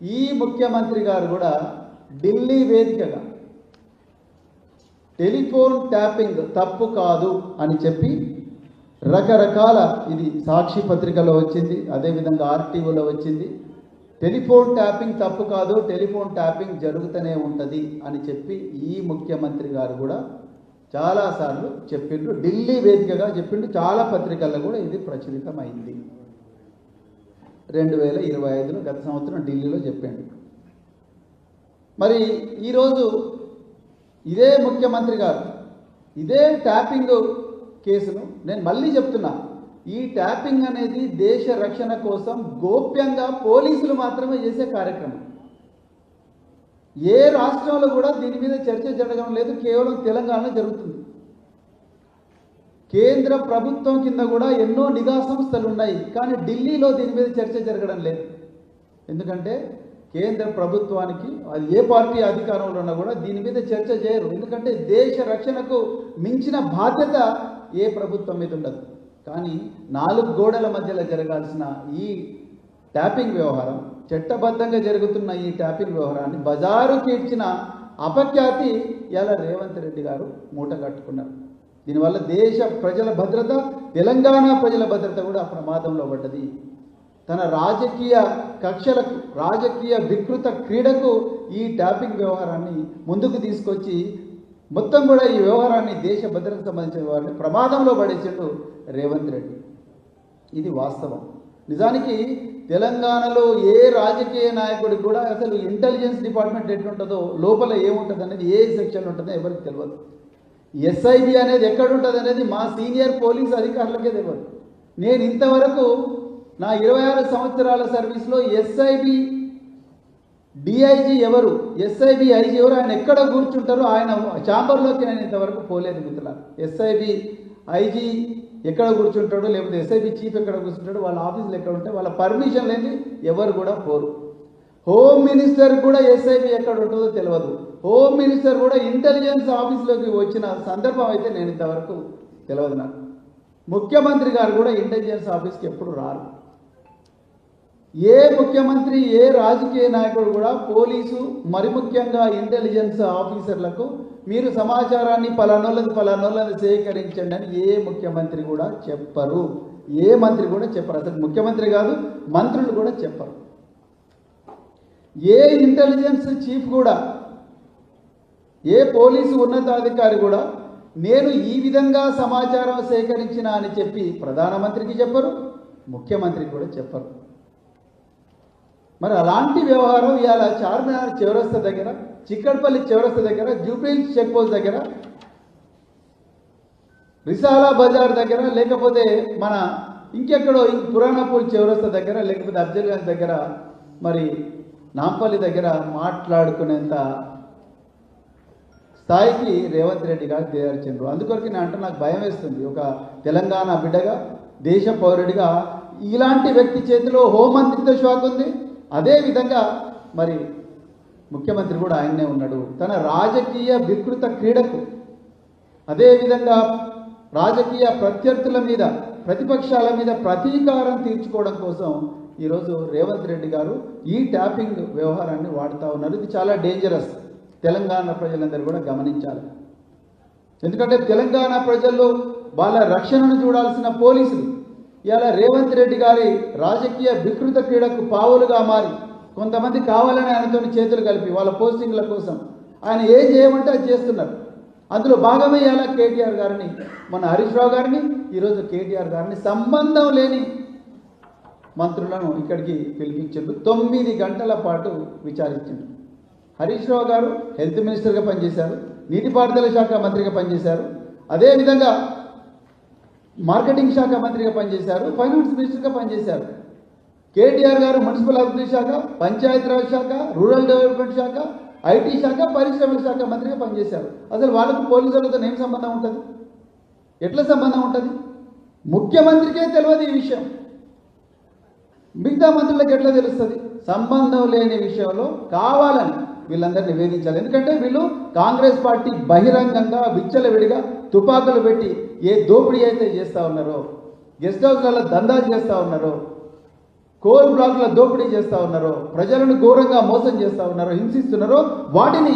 ఈ ముఖ్యమంత్రి గారు కూడా ఢిల్లీ వేదికగా టెలిఫోన్ ట్యాపింగ్ తప్పు కాదు అని చెప్పి రకరకాల ఇది సాక్షి పత్రికలో వచ్చింది అదేవిధంగా ఆర్టీఓలో వచ్చింది. టెలిఫోన్ ట్యాపింగ్ తప్పు కాదు టెలిఫోన్ ట్యాపింగ్ జరుగుతూనే ఉంటుంది అని చెప్పి ఈ ముఖ్యమంత్రి గారు కూడా చాలాసార్లు చెప్పిండ్రు. ఢిల్లీ వేదికగా చెప్పిండు చాలా పత్రికల్లో కూడా ఇది ప్రచురితమైంది. రెండు వేల ఇరవై ఐదులో గత సంవత్సరం ఢిల్లీలో చెప్పాడు. మరి ఈరోజు ఇదే ముఖ్యమంత్రి గారు ఇదే ట్యాపింగ్ కేసును నేను మళ్ళీ చెప్తున్నా ఈ ట్యాపింగ్ అనేది దేశ రక్షణ కోసం గోప్యంగా పోలీసులు మాత్రమే చేసే కార్యక్రమం. ఏ రాష్ట్రంలో కూడా దీని మీద చర్చ జరగడం లేదు కేవలం తెలంగాణలో జరుగుతుంది. కేంద్ర ప్రభుత్వం కింద కూడా ఎన్నో నిఘా సంస్థలు ఉన్నాయి కానీ ఢిల్లీలో దీని మీద చర్చ జరగడం లేదు. ఎందుకంటే కేంద్ర ప్రభుత్వానికి అది ఏ పార్టీ అధికారంలో ఉన్నా కూడా దీని మీద చర్చ చేయరు. ఎందుకంటే దేశ రక్షణకు మించిన బాధ్యత ఏ ప్రభుత్వం మీద ఉండదు. కానీ నాలుగు గోడల మధ్యలో జరగాల్సిన ఈ ట్యాపింగ్ వ్యవహారం చట్టబద్ధంగా జరుగుతున్న ఈ ట్యాపింగ్ వ్యవహారాన్ని బజారుకి ఇచ్చిన అపఖ్యాతి ఇలా రేవంత్ రెడ్డి గారు మూట కట్టుకున్నారు. దీనివల్ల దేశ ప్రజల భద్రత తెలంగాణ ప్రజల భద్రత కూడా ప్రమాదంలో పడ్డది. తన రాజకీయ కక్షలకు రాజకీయ వికృత క్రీడకు ఈ ట్యాపింగ్ వ్యవహారాన్ని ముందుకు తీసుకొచ్చి మొత్తం కూడా ఈ వ్యవహారాన్ని దేశ భద్రతకు సంబంధించిన వారిని ప్రమాదంలో పడేసిండు రేవంత్ రెడ్డి. ఇది వాస్తవం. నిజానికి తెలంగాణలో ఏ రాజకీయ నాయకుడికి కూడా అసలు ఇంటెలిజెన్స్ డిపార్ట్మెంట్ ఎట్లుంటుందో లోపల ఏముంటుంది అనేది ఏ సెక్షన్ ఉంటుందో ఎవరికి తెలియదు ఎస్ఐబి అనేది ఎక్కడ ఉంటుంది అనేది మా సీనియర్ పోలీస్ అధికారులకే తెలియదు నేను ఇంతవరకు నా ఇరవై ఆరు సంవత్సరాల సర్వీస్లో ఎస్ఐబి డిఐజీ ఎవరు ఎస్ఐబి ఐజీ ఎవరు ఆయన ఎక్కడ కూర్చుంటారో ఆయన చాంబర్లోకి నేను ఇంతవరకు పోలేదు మిత్రుల ఎస్ఐబి ఐజీ ఎక్కడ కూర్చుంటాడో లేకపోతే ఎస్ఐబి చీఫ్ ఎక్కడ కూర్చుంటాడు వాళ్ళ ఆఫీసులు ఎక్కడ ఉంటే వాళ్ళ పర్మిషన్ లేని ఎవరు కూడా పోరు. హోమ్ మినిస్టర్ కూడా ఎస్ఐబి ఎక్కడ ఉంటుందో తెలియదు హోమ్ మినిస్టర్ కూడా ఇంటెలిజెన్స్ ఆఫీస్లోకి వచ్చిన సందర్భం అయితే నేను ఇంతవరకు తెలియదు నాకు. ముఖ్యమంత్రి గారు కూడా ఇంటెలిజెన్స్ ఆఫీస్కి ఎప్పుడు రారు. ఏ ముఖ్యమంత్రి ఏ రాజకీయ నాయకుడు కూడా పోలీసు మరి ముఖ్యంగా ఇంటెలిజెన్స్ ఆఫీసర్లకు మీరు సమాచారాన్ని పలానోళ్ళని పలానోళ్ళని సేకరించండి అని ఏ ముఖ్యమంత్రి కూడా చెప్పరు. ఏ మంత్రి కూడా చెప్పరు. అసలు ముఖ్యమంత్రి కాదు మంత్రులు కూడా చెప్పరు. ఏ ఇంటెలిజెన్స్ చీఫ్ కూడా ఏ పోలీసు ఉన్నతాధికారి కూడా నేను ఈ విధంగా సమాచారం సేకరించిన అని చెప్పి ప్రధానమంత్రికి చెప్పరు ముఖ్యమంత్రికి కూడా చెప్పరు. మరి అలాంటి వ్యవహారం ఇవాళ చార్మినార్ చివరస్త దగ్గర చిక్కడపల్లి చివరస్త దగ్గర జూబ్లీ చెక్ పోస్ట్ దగ్గర రిసాలా బజార్ దగ్గర లేకపోతే మన ఇంకెక్కడో ఇంక పురాణపూల్ చివరస్త దగ్గర లేకపోతే అఫ్జల్గంజ్ దగ్గర మరి నాంపల్లి దగ్గర మాట్లాడుకునేంత స్థాయికి రేవంత్ రెడ్డి గారు దిగర్చిండ్రు అందుకొరకు నేను అంటే నాకు భయం వేస్తుంది. ఒక తెలంగాణ బిడ్డగా దేశ పౌరుడిగా ఇలాంటి వ్యక్తి చేతిలో హోంమంత్రితో షాక్ ఉంది. అదేవిధంగా మరి ముఖ్యమంత్రి కూడా ఆయన్నే ఉన్నాడు. తన రాజకీయ వికృత క్రీడకు అదేవిధంగా రాజకీయ ప్రత్యర్థుల మీద ప్రతిపక్షాల మీద ప్రతీకారం తీర్చుకోవడం కోసం ఈరోజు రేవంత్ రెడ్డి గారు ఈ ట్యాపింగ్ వ్యవహారాన్ని వాడుతూ ఉన్నారు. ఇది చాలా డేంజరస్ తెలంగాణ ప్రజలందరూ కూడా గమనించాలి. ఎందుకంటే తెలంగాణ ప్రజల్లో వాళ్ళ రక్షణను చూడాల్సిన పోలీసులు ఇలా రేవంత్ రెడ్డి గారి రాజకీయ వికృత క్రీడకు పావులుగా మారి కొంతమంది కావాలని ఆయనతో చేతులు కలిపి వాళ్ళ పోస్టింగ్ల కోసం ఆయన ఏం చేయమంటే అది చేస్తున్నారు. అందులో భాగమే ఇలా కేటీఆర్ గారిని మన హరీష్ రావు గారిని ఈరోజు కేటీఆర్ గారిని సంబంధం లేని మంత్రులను ఇక్కడికి పిలిపించారు తొమ్మిది గంటల పాటు విచారించారు హరీష్ రావు గారు హెల్త్ మినిస్టర్గా పనిచేశారు నీటిపారుదల శాఖ మంత్రిగా పనిచేశారు అదేవిధంగా మార్కెటింగ్ శాఖ మంత్రిగా పనిచేశారు ఫైనాన్స్ మినిస్టర్గా పనిచేశారు. కేటీఆర్ గారు మున్సిపల్ అభివృద్ధి శాఖ పంచాయతీరాజ్ శాఖ రూరల్ డెవలప్మెంట్ శాఖ ఐటీ శాఖ పరిశ్రమల శాఖ మంత్రిగా పనిచేశారు. అసలు వాళ్ళకు పోలీసులతో ఏం సంబంధం ఉంటుంది? ఎట్లా సంబంధం ఉంటుంది? ముఖ్యమంత్రికే తెలియదు ఈ విషయం. మిగతా మంత్రులకు ఎట్లా తెలుస్తుంది? సంబంధం లేని విషయంలో కావాలని వీళ్ళందరినీ వేధించాలి ఎందుకంటే వీళ్ళు కాంగ్రెస్ పార్టీ బహిరంగంగా విచ్చలవిడిగా తుపాకులు పెట్టి ఏ దోపిడీ అయితే చేస్తూ ఉన్నారో గెస్ట్ హౌస్లలో దందాలు చేస్తూ ఉన్నారో కోల్ బ్లాక్ల దోపిడీ చేస్తూ ఉన్నారో ప్రజలను ఘోరంగా మోసం చేస్తా ఉన్నారో హింసిస్తున్నారో వాటిని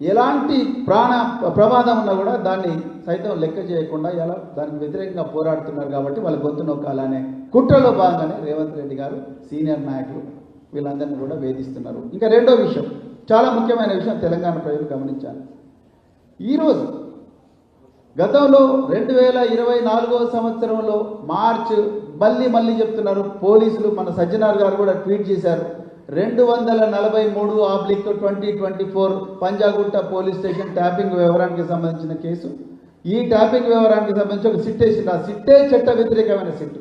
ఎలాంటి ప్రాణ ప్రమాదం ఉన్నా కూడా దాన్ని సైతం లెక్క చేయకుండా ఎలా దానికి వ్యతిరేకంగా పోరాడుతున్నారు కాబట్టి వాళ్ళ గొంతు నొక్కాలనే కుట్రలో భాగంగానే రేవంత్ రెడ్డి గారు సీనియర్ నాయకులు వీళ్ళందరినీ కూడా వేధిస్తున్నారు. ఇంకా రెండో విషయం చాలా ముఖ్యమైన విషయం తెలంగాణ ప్రజలు గమనించాలి. ఈరోజు గతంలో రెండు వేల ఇరవై నాలుగో సంవత్సరంలో మార్చ్ మళ్ళీ మళ్ళీ చెప్తున్నారు పోలీసులు మన సజ్జనార్ గారు కూడా ట్వీట్ చేశారు. రెండు వందల నలభై మూడు oblique twenty twenty four Panjagutta police station tapping వ్యవహారానికి సంబంధించిన కేసు. ఈ ట్యాపింగ్ వ్యవహారానికి సంబంధించి ఒక సిట్ వేసింది ఆ సిట్టే చట్ట వ్యతిరేకమైన సిట్టు.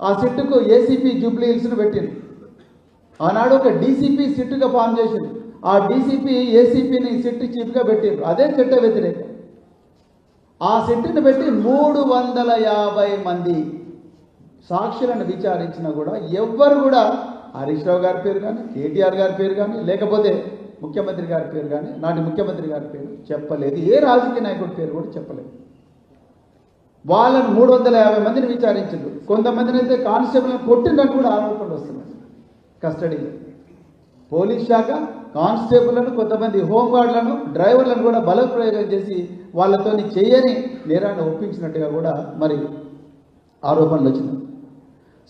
ఆ సిట్టుకు ఏసీపీ జూబ్లీ హిల్స్ను పెట్టింది ఆనాడు ఒక డీసీపీ సిట్టుగా ఫామ్ చేసింది ఆ డీసీపీ ఏసీపీని సిట్ చీఫ్గా పెట్టిండ్రు. అదే చట్ట వ్యతిరేకం. ఆ సిట్టుని పెట్టి మూడు వందల యాభై మంది సాక్షులను విచారించినా కూడా ఎవ్వరు కూడా హరీష్ రావు గారి పేరు కానీ కేటీఆర్ గారి పేరు కానీ లేకపోతే ముఖ్యమంత్రి గారి పేరు కానీ నాటి ముఖ్యమంత్రి గారి పేరు చెప్పలేదు. ఏ రాజకీయ నాయకుడి పేరు కూడా చెప్పలేదు. వాళ్ళని మూడు వందల యాభై మందిని విచారించారు కొంతమందిని అయితే కానిస్టేబుల్ని కొట్టినట్టు కూడా ఆరోపణలు వస్తున్నాయి. కస్టడీలో పోలీస్ శాఖ కానిస్టేబుల్లను కొంతమంది హోంగార్డులను డ్రైవర్లను కూడా బలప్రయోగం చేసి వాళ్ళతోని చేయని నేరాన్ని ఒప్పించినట్టుగా కూడా మరి ఆరోపణలు వచ్చినాయి.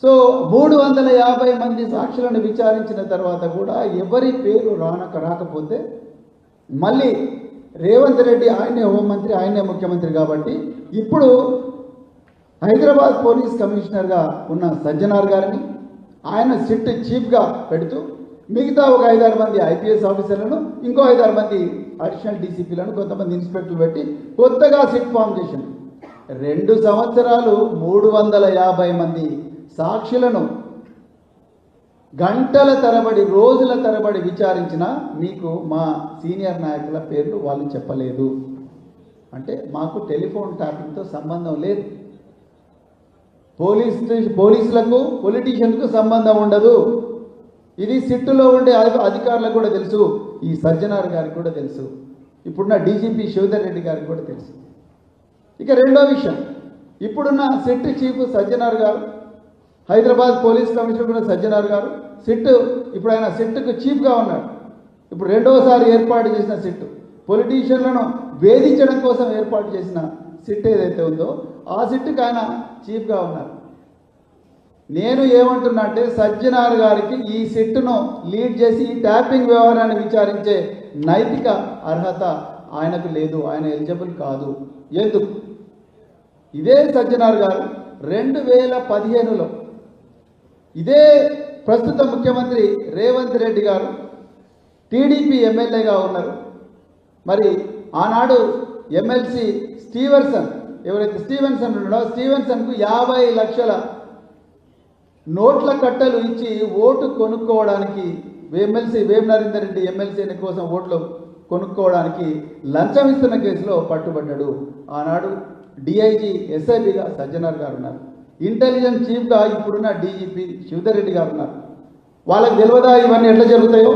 సో మూడు వందల యాభై మంది సాక్షులను విచారించిన తర్వాత కూడా ఎవరి పేరు రానక రాకపోతే మళ్ళీ రేవంత్ రెడ్డి ఆయనే హోంమంత్రి ఆయనే ముఖ్యమంత్రి కాబట్టి ఇప్పుడు హైదరాబాద్ పోలీస్ కమిషనర్గా ఉన్న సజ్జనార్ గారిని ఆయన సిట్ చీఫ్గా పెడుతూ మిగతా ఒక ఐదారు మంది ఐపీఎస్ ఆఫీసర్లను ఇంకో ఐదారు మంది అడిషనల్ డీసీపీలను కొంతమంది ఇన్స్పెక్టర్లు పెట్టి కొత్తగా సిట్ ఫామ్ చేసింది రెండు సంవత్సరాలు మూడు వందల యాభై మంది సాక్షులను గంటల తరబడి రోజుల తరబడి విచారించిన మీకు మా సీనియర్ నాయకుల పేర్లు వాళ్ళు చెప్పలేదు. అంటే మాకు టెలిఫోన్ ట్యాపింగ్తో సంబంధం లేదు. పోలీస్ పోలీసులకు పొలిటీషియన్కు సంబంధం ఉండదు. ఇది సిట్టులో ఉండే అధికారులకు కూడా తెలుసు. ఈ సజ్జనార్ గారికి కూడా తెలుసు. ఇప్పుడున్న డీజీపీ శివధర్ రెడ్డి గారికి కూడా తెలుసు. ఇక రెండో విషయం. ఇప్పుడున్న సిట్ చీఫ్ సజ్జనార్ గారు హైదరాబాద్ పోలీస్ కమిషనర్ కూడా సజ్జనార్ గారు సిట్ ఇప్పుడు ఆయన సిట్కు చీఫ్గా ఉన్నాడు. ఇప్పుడు రెండోసారి ఏర్పాటు చేసిన సిట్ పొలిటీషియన్లను వేధించడం కోసం ఏర్పాటు చేసిన సిట్ ఏదైతే ఉందో ఆ సిట్కి ఆయన చీఫ్గా ఉన్నారు. నేను ఏమంటున్నా అంటే సజ్జనార్ గారికి ఈ సిట్ను లీడ్ చేసి ఈ ట్యాపింగ్ వ్యవహారాన్ని విచారించే నైతిక అర్హత ఆయనకు లేదు ఆయన ఎలిజిబుల్ కాదు. ఎందుకు? ఇదే సజ్జనార్ గారు రెండు వేల పదిహేనులో ఇదే ప్రస్తుత ముఖ్యమంత్రి రేవంత్ రెడ్డి గారు టీడీపీ ఎమ్మెల్యేగా ఉన్నారు. మరి ఆనాడు ఎమ్మెల్సీ స్టీవర్సన్ ఎవరైతే స్టీవెన్సన్ ఉన్నాడో స్టీవెన్సన్కు యాభై లక్షల నోట్ల కట్టలు ఇచ్చి ఓటు కొనుక్కోవడానికి ఎమ్మెల్సీ వేం నరేందర్ రెడ్డి ఎమ్మెల్సీ కోసం ఓట్లు కొనుక్కోవడానికి లంచం ఇస్తున్న కేసులో పట్టుబడ్డాడు. ఆనాడు డిఐజీ ఎస్ఐబిగా సజ్జనార్ గారు ఉన్నారు. ఇంటెలిజెన్స్ చీఫ్గా ఇప్పుడున్న డీజీపీ శివధర్ రెడ్డి గారు ఉన్నారు. వాళ్ళకి తెలియదా ఇవన్నీ ఎట్లా జరుగుతాయో?